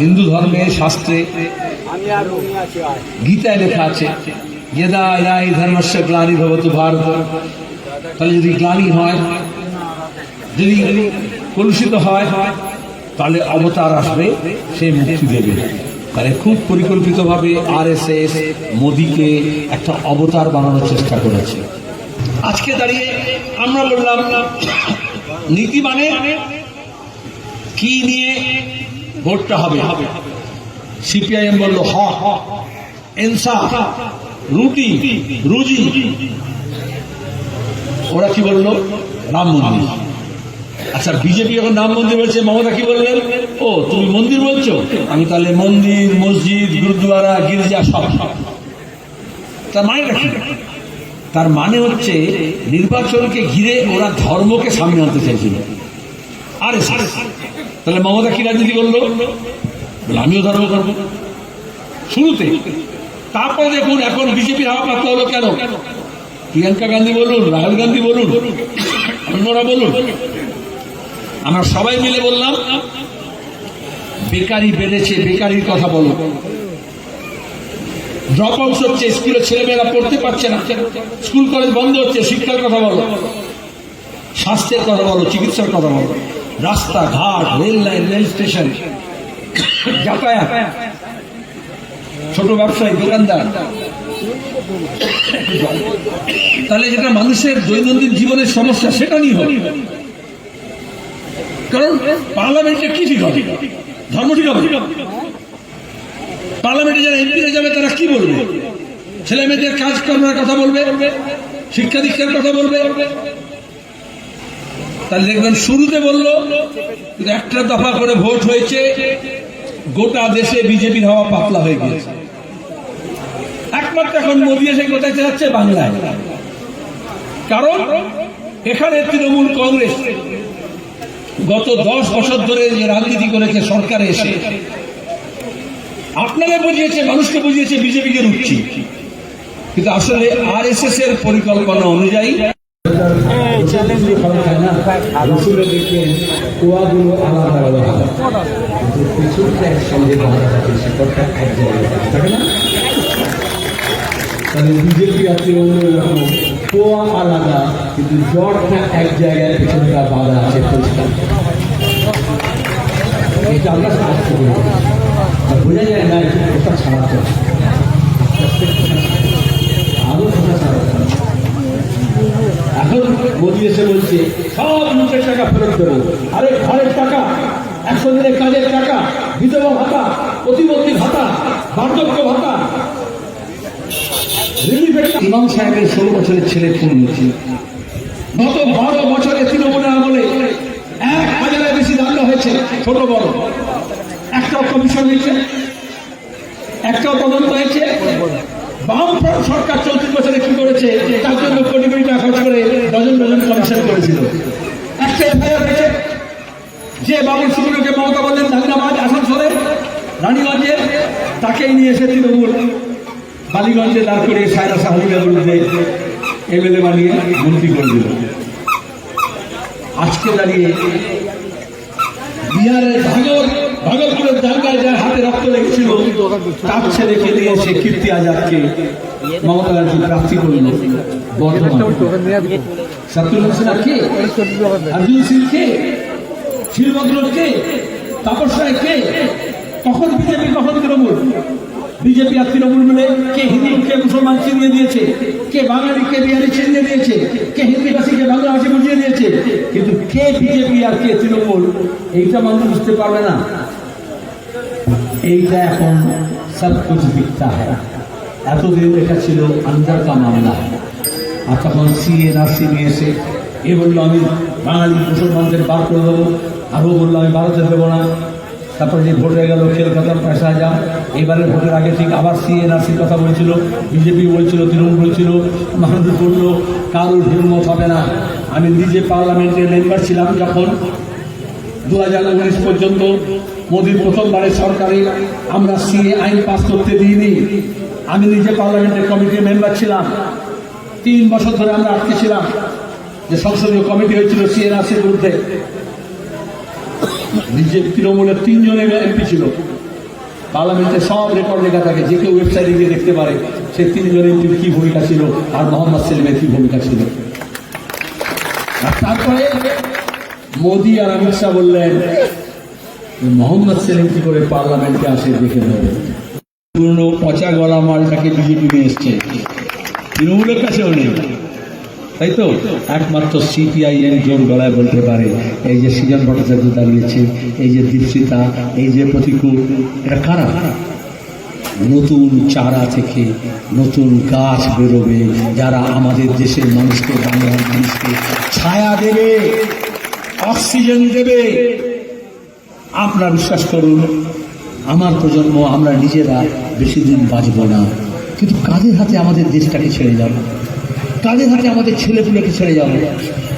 হিন্দু ধর্মের শাস্ত্রে গীতায় লেখা আছে যদা এই ধর্মস্য গ্লানি ভবত ভারত তাহলে যদি গ্লানি হয়, যদি কলুষিত হয়, তাহলে অবতার আসবে, সে মুক্তি দেবে। তাহলে খুব পরিকল্পিতভাবে আর এস এস মোদীকে একটা অবতার বানানোর চেষ্টা করেছে। আজকে দাঁড়িয়ে আমরা বললাম, নীতি মানে কি নিয়ে ভোটটা হবে। সিপিআইএম বলল, হ এনসাফ রুটি, রুজি। ওরা কি বলল? রাম মন্দির। আচ্ছা বিজেপি যখন রাম মন্দির বলছে, মমতা কি বললেন? ও, তুমি মন্দির বলছো? আমি তাহলে মন্দির, মসজিদ, গুরুদুয়ারা, গির্জা সব। তার মানেটা কি? তার মানে হচ্ছে, নির্বাচনকে ঘিরে ওরা ধর্মকে সামনে আনতে চাইছিল। আর তাহলে মমতা কি রাজনীতি করল? আমিও ধর্ম করব। শুরুতে। তারপরে দেখুন, এখন বিজেপির হাওয়া পাতলা হলো কেন? প্রিয়াঙ্কা গান্ধী বলুন, রাহুল গান্ধী বলুন, অন্যরা বলুন। আমরা সবাই মিলে বললাম, বেকারি বেড়েছে, বেকারির কথা বলো। ড্রপ আউট হচ্ছে স্কুলে ছেলেমেয়েরা পড়তে পারছে না। স্কুল কলেজ বন্ধ হচ্ছে, শিক্ষার কথা বলো। স্বাস্থ্যের কথা বলো, চিকিৎসার কথা বলো। রাস্তা ঘাট রেল লাইন রেল স্টেশন যাতায়াত। ছোট ব্যবসায়ী, দোকানদার। তাহলে যেটা মানুষের দৈনন্দিন জীবনের সমস্যা, সেটা নিয়ে হবে। কারণ পার্লামেন্টে কি ঠিক হবে? ধর্ম ঠিক হবে? পার্লামেন্টে যারা এমপিরা যাবে, তারা কি বলবে? ছেলে মেয়েদের কাজ করার কথা বলবে? শিক্ষা দীক্ষার কথা বলবে? তাহলে দেখবেন শুরুতে বলল, একটা দফা করে ভোট হয়েছে, গোটা দেশে বিজেপির হাওয়া পাতলা হয়ে গিয়েছে। একমাত্র এখন মোদী এসে কোথায় যাচ্ছে বাংলায়। কারণ এখানে তৃণমূল কংগ্রেস গত দশ বছর ধরে যে রাজনীতি করেছে সরকারে এসে আপনারা বুঝিয়েছে, মানুষকে বুঝিয়েছে, বিজেপিকে রুখছি। কিন্তু আসলে আর এর পরিকল্পনা অনুযায়ী রসুলের দিকে কুয়াগুলো আলাদা আলাদা কিন্তু পিছনটা একসঙ্গে বাঁধা থাকে শিকড়টা এক জায়গায় থাকে, না আলাদা কিন্তু জটটা এক জায়গায় পিছনটা বাঁধা আছে পরিষ্কার এটা আমরা বোঝা যায় না এটা কোথা ছাড়াতে। এখন মোদী এসে বলছে সব লোকের টাকা ফেরত দেবো। আরে ঘরের টাকা একশো দিনের কাজের টাকা বিধবা ভাতা প্রতিবন্ধী ভাতা বার্ধক্য ভাতা। ইমাম সাহেবের ষোলো বছরের ছেলে খুন হয়েছে। গত বারো বছরে তৃণমূলের আমলে এক হাজারের বেশি দাঙ্গা হয়েছে ছোট বড়। একটাও কমিশন হয়েছে একটাও তদন্ত হয়েছে বামফ্রন্ট সরকার চৌত্রিশ বছরে কি করেছে? তার জন্য কোটি কোটি টাকা খরচ করে ডজন ডজন কমিশন করেছিল। একটা এফআইআর হয়েছে। যে বাবুল সুগুলোকে মমতা বললেন দাঙ্গাবাজ আসানসোলে, রানীগঞ্জে তাকেই নিয়ে এসে তৃণমূল বালিগঞ্জে দাঁড় করে সায়রা সাহাবিদের বিরুদ্ধে এমএলএ বানিয়ে মন্ত্রী করে দিল। আজকে দাঁড়িয়ে বিহারের ভাগল ভাগলপুরের দাঙ্গায় যার হাতে রক্ত লেগেছিল, তার ছেড়ে সে কীর্তি আজাদকে মমতা ব্যানার্জি প্রার্থী করল বর্ধমান। সত্যুল হোসেন কে? অর্জুন সিং কে? শিলভদ্র কে? তাপস রায় কে? কখন বিজেপি, কখন তৃণমূল? বিজেপি আর তৃণমূল মিলে কে হিন্দু, কে মুসলমান চিনিয়ে দিয়েছে কে বাঙালি, কে বিহারি চিনিয়ে দিয়েছে কে হিন্দি হিন্দিভাষী কে বাংলাভাষী বুঝিয়ে দিয়েছে কিন্তু কে বিজেপি আর কে তৃণমূল? এইটা মানুষ বুঝতে পারবে না। এইটা এখন সব কুছ দিকতা হয়। এতদিন এটা ছিল আন্দার কা মামলা। আর তখন সিএ নার্সি নিয়ে এসে, এ বলল, আমি বাঙালি মুসলমানদের বার করে দেবো আরও বলল, আমি ভারতে দেবো না। তারপরে যে ভোট হয়ে গেল, খেল খতম, পয়সা যা এবারে ভোটের আগে ঠিক আবার সিএ নার্সির কথা বলছিল বিজেপি বলছিল, তৃণমূল বলছিল, মানুষ বলল, কারোর হিম্মত হবে না। আমি নিজে পার্লামেন্টের মেম্বার ছিলাম যখন দু হাজার উনিশ পর্যন্ত মোদীর প্রথমবারের সরকারে আমরা সিএ আইন পাস করতে দিইনি। আমি নিজে পার্লামেন্টের কমিটির মেম্বার ছিলাম। তিন বছর ধরে আমরা আটকে ছিলাম। যে সংসদীয় কমিটি হয়েছিল সিএনআরসির বিরুদ্ধে। নিজে তৃণমূলের তিনজন এমপি ছিল। পার্লামেন্টের সব রেকর্ড লেখা থাকে, যে কেউ ওয়েবসাইটে গিয়ে দেখতে পারে সে তিনজন এমপির কি ভূমিকা ছিল আর মোহাম্মদ সেলিমের কি ভূমিকা ছিল। আর তারপরে মোদি আর অমিত শাহ বললেন, মোহাম্মদ সেলিম কি করে পার্লামেন্টে আসে দেখে নেবে? পুরনো পচা গলা মালটাকে বিজেপি নিয়ে এসছে। তৃণমূলের কাছেও নেই। তাই তো একমাত্র সিপিআইএম জোর গলায় বলতে পারে। এই যে সৃজন ভট্টাচার্য দাঁড়িয়েছে, এই যে দীপশিতা, এই যে প্রতিকূল, এটা কারা? নতুন চারা থেকে নতুন গাছ বেরোবে, যারা আমাদের দেশের মানুষকে, বাংলার মানুষকে ছায়া দেবে, অক্সিজেন দেবে। আপনারা বিশ্বাস করুন, আমার প্রজন্ম, আমরা নিজেরা বেশি দিন বাঁচব না। কিন্তু কাদের হাতে আমাদের দেশটাকে ছেড়ে যাব কাদের হাতে আমাদের ছেলেপুলেকে ছেড়ে যাব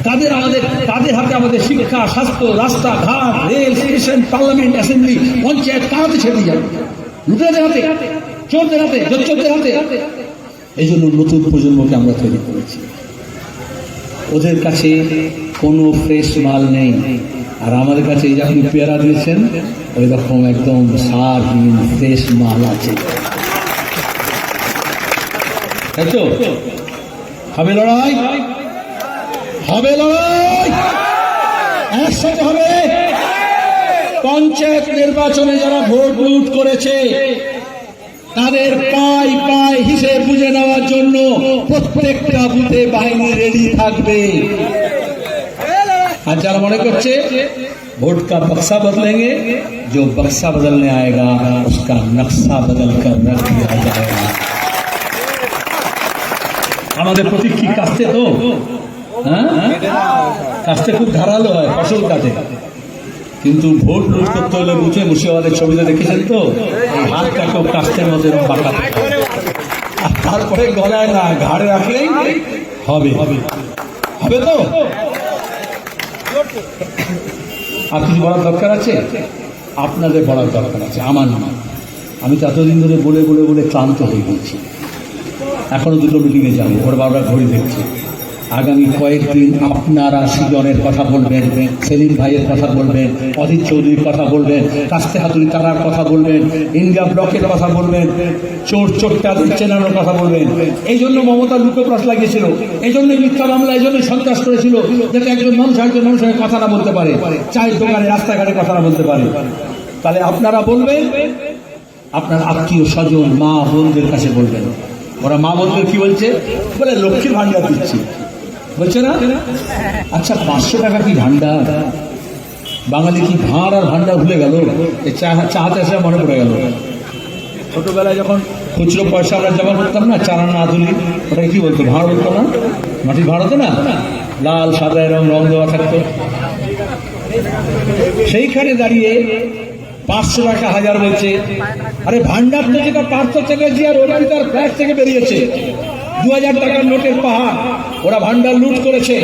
কাদের আমাদের কাদের হাতে আমাদের শিক্ষা, স্বাস্থ্য রাস্তাঘাট rail, station, parliament, assembly, panchayat কাহাতে ছেড়ে যাবে লুটেরাদের হাতে, চোরদের হাতে, জোচ্চোরদের হাতে। এই জন্য নতুন প্রজন্মকে আমরা তৈরি করেছি। ওদের কাছে কোনো ফ্রেশ মাল নেই। আর আমাদের কাছে এই যে আপনি পেয়ারা দিয়েছেন, ওই রকম একদম সারহীন ফ্রেশ মাল আছে। তাই তো? হবে লড়াই হবে লড়াই একসাথে হবে পঞ্চায়েত নির্বাচনে যারা ভোট লুট করেছে তাদের পাই পাই হিসেব বুঝে নেওয়ার জন্য প্রত্যেকটা বুথে বাহিনী রেডি থাকবে আর যারা মনে করছে वोट का बक्सा बदलेंगे जो बक्सा बदलने आएगा उसका नक्शा बदल कर रख दिया जाएगा আমাদের প্রতীক কি কাস্তে তো? হ্যাঁ? কাস্তে খুব ধারালো হয়, ফসল কাটে। কিন্তু ভোট লুট করতে হলে বুঝে মুর্শিদাবাদের ছবিতে দেখেছেন তো? হাতটা কেউ কাস্তের মধ্যে তারপরে গলায় না, ঘাড়ে রাখলেই হবে। হবে। তো? আর কিছু বলার দরকার আছে? আপনাদের বলার দরকার আছে, আমার না আমি তো এতদিন ধরে বলে বলে বলে ক্লান্ত হয়ে গেছি এখনও দুটো মিটিংয়ে যাব, ওর বারবার ঘড়ি দেখছি। আগামী কয়েকদিন আপনারা সৃজনের কথা বলবেন, সেলিম ভাইয়ের কথা বলবেন, অজিত চৌধুরীর কথা বলবেন, কাস্তে হাতুরি তারার কথা বলবেন, ইন্ডিয়া ব্লকের কথা বলবেন, চোর চোরটা চেনানোর কথা বলবেন। এই জন্য মমতা লুকোপ্রাস লাগিয়েছিল, এই জন্য মিথ্যা মামলা, এই জন্য সন্ত্রাস করেছিল, যাতে একজন মানুষ একজন মানুষের কথা না বলতে পারে, চায়ের দোকানে, রাস্তাঘাটে কথা না বলতে পারে। তাহলে আপনারা বলবেন, আপনার আত্মীয় স্বজন, মা, বোনদের কাছে বলবেন। ওরা মা বলবে, কি বলছে? বলে, লক্ষ্মীর ভান্ডার দিচ্ছি। বলছে না? আচ্ছা পাঁচশো টাকা কি ভান্ডার বাঙালি কি ভাঁড় আর ভান্ডার ভুলে গেল? চা চাহাতে এসে মনে পড়ে গেল। ছোটবেলায় যখন খুচরো পয়সা আমরা জমা করতাম না, চারা না আধুলি ওটাকে কি বলতো, ভাঁড় বলতো না? মাটির ভাঁড় হতো না? লাল, সাদা এরকম রং দেওয়া থাকতো। সেইখানে দাঁড়িয়ে পাঁচশো টাকা হাজার বলছে আরে ভান্ডার তো যেটা পাঁচশো থেকে যে আর ওরা তার ফ্ল্যাট থেকে বেরিয়েছে। দু হাজার টাকার নোটের পাহাড়, ওরা ভান্ডার লুট করেছে।